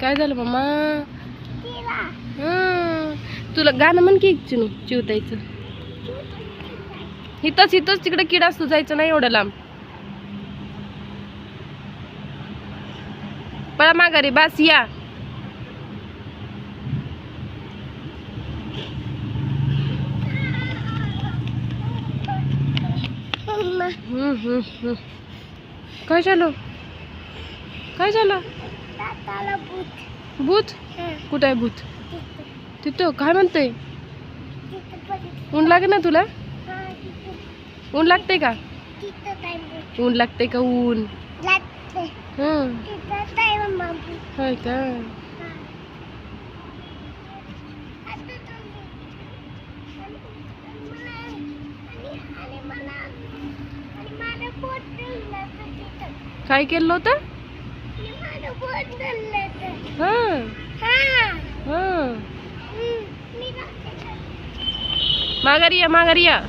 काय झालं मामा? हं. तुला गाणं म्हण की चिनू चिवतायचं. इथंच इथंच तिकडे किडा असतो जायचं नाही एवढं लांब. पळा माघारी बास या. हम्म, हम्म, हम्म. काय झालं? काय झालं? भूत. कुठं आहे भूत? तिथं. काय म्हणतंय? ऊन लागे ना तुला? ऊन लागते का? ऊन लागते का ऊन? हं. होय का? काय केलं होतं? माघारी या माघारी या.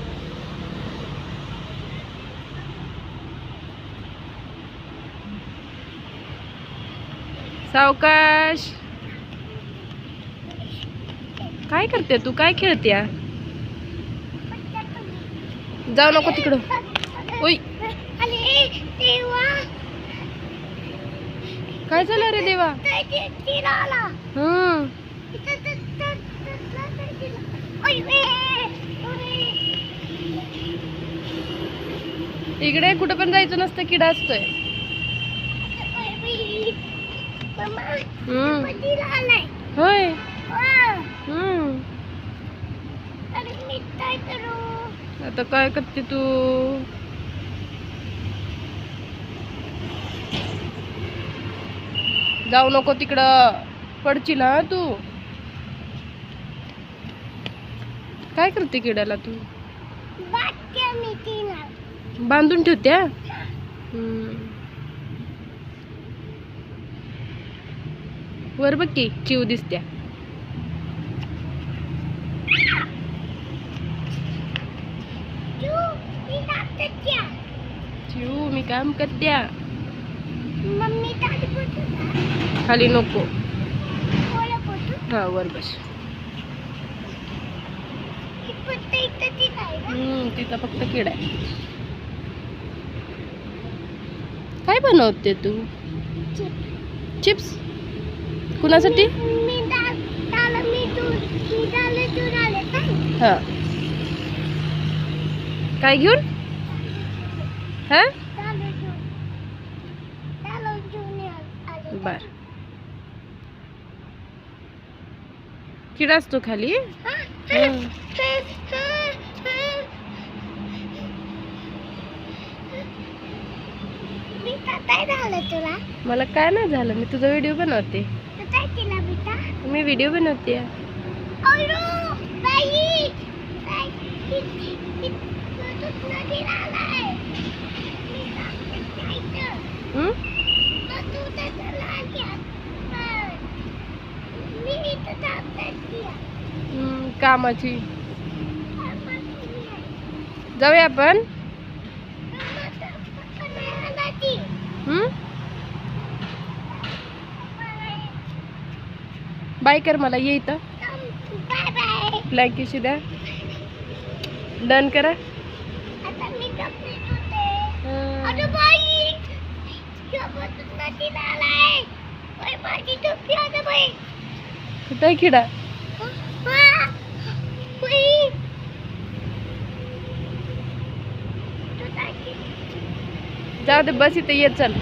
सावकाश. काय करते तू? काय खेळते जाऊ नको तिकडं. ओय काय झालं रे देवा? इकडे कुठं पण जायचं नसतं किडा असतोय. होय. आता काय करते तू? जाऊ नको तिकडं. पडशील हा तू? काय करते किड्याला तू? बांधून ठेवत्या. वर बघ की चिव दिसत्या. चिव मी काम करत्या. खाली नको. हा वर बस. तिथं फक्त किडा आहे. काय बनवते तू? चिप्स. कुणासाठी? हा. काय घेऊन? हा? बर किडा असतो खाली मला काय नाही झालं मी तुझा व्हिडिओ बनवते मी व्हिडिओ बनवते अयो बाई बाई दूध नदीला आलाय मी जायचं हं? दूधाचं लागेल मी इथं जाते हं, कामाची. जाऊया आपण. बाय कर मला ये इथं. बाय द्या. डन करा. कुठं किडा जाऊ दे बस इथं येत चल.